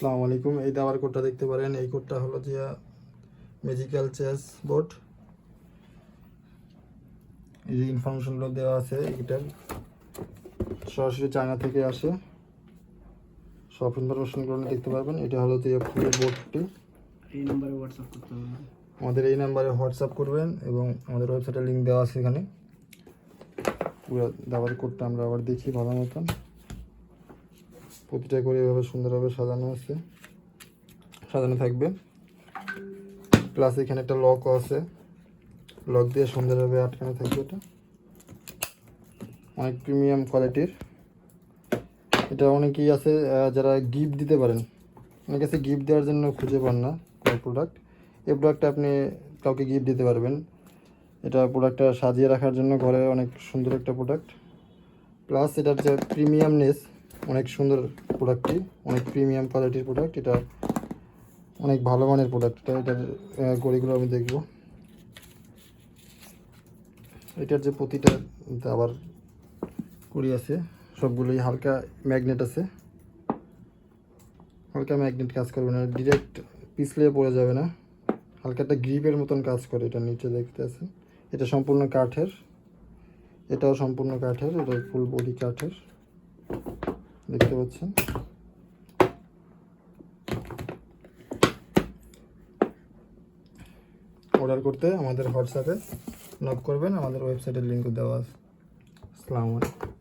আসসালামু আলাইকুম। এই দাবার কোডটা দেখতে পারেন এই কোডটা হলো যে ম্যাজিক্যাল চেস বোর্ড এই যে ইনফরমেশনগুলো দেওয়া আছে এটার সরাসরি চায়না থেকে আসে। সব ইনফরমেশনগুলো দেখতে পারবেন। এটা হলো যে পুরো বোর্ডটি এই নম্বরে হোয়াটসঅ্যাপ করতে হবে। আমাদের এই নাম্বারে হোয়াটসঅ্যাপ করবেন এবং আমাদের ওয়েবসাইটের লিঙ্ক দেওয়া আছে এখানে। পুরো দাবার কোডটা আমরা আবার দেখি ভালো মতন। প্রতিটা করে এভাবে সুন্দরভাবে সাজানো আছে। সাজানো থাকবে। প্লাস এখানে একটা লকও আছে। লক দিয়ে সুন্দরভাবে আটকানো থাকবে এটা। অনেক প্রিমিয়াম কোয়ালিটির এটা অনেকেই আছে যারা গিফট দিতে পারেন। অনেক আছে গিফট দেওয়ার জন্য খুঁজে পান না কোনো প্রোডাক্ট এই প্রোডাক্টটা আপনি কাউকে গিফট দিতে পারবেন। এটা প্রোডাক্টটা সাজিয়ে রাখার জন্য ঘরে অনেক সুন্দর একটা প্রোডাক্ট প্লাস এটার যে প্রিমিয়ামনেস অনেক সুন্দর প্রোডাক্টটি অনেক প্রিমিয়াম কোয়ালিটির প্রোডাক্ট এটা অনেক ভালো মানের প্রোডাক্ট এটা, এটার গড়িগুলো আমি দেখব। এটার যে প্রতিটা আবার করি আছে, সবগুলোই হালকা ম্যাগনেট আছে। হালকা ম্যাগনেট কাজ করবে না ডিরেক্ট পিছলে পড়ে যাবে না। হালকা একটা গ্রিপের মতন কাজ করে এটা নিচে দেখতে আছে এটা সম্পূর্ণ কাঠের, এটাও সম্পূর্ণ কাঠের, এটা ফুল বডি কাঠের। দেখতে পাচ্ছেন? অর্ডার করতে আমাদের হোয়াটসঅ্যাপে নক করবেন, আমাদের ওয়েবসাইটের লিঙ্ক দেওয়া আছে। আসসালামু আলাইকুম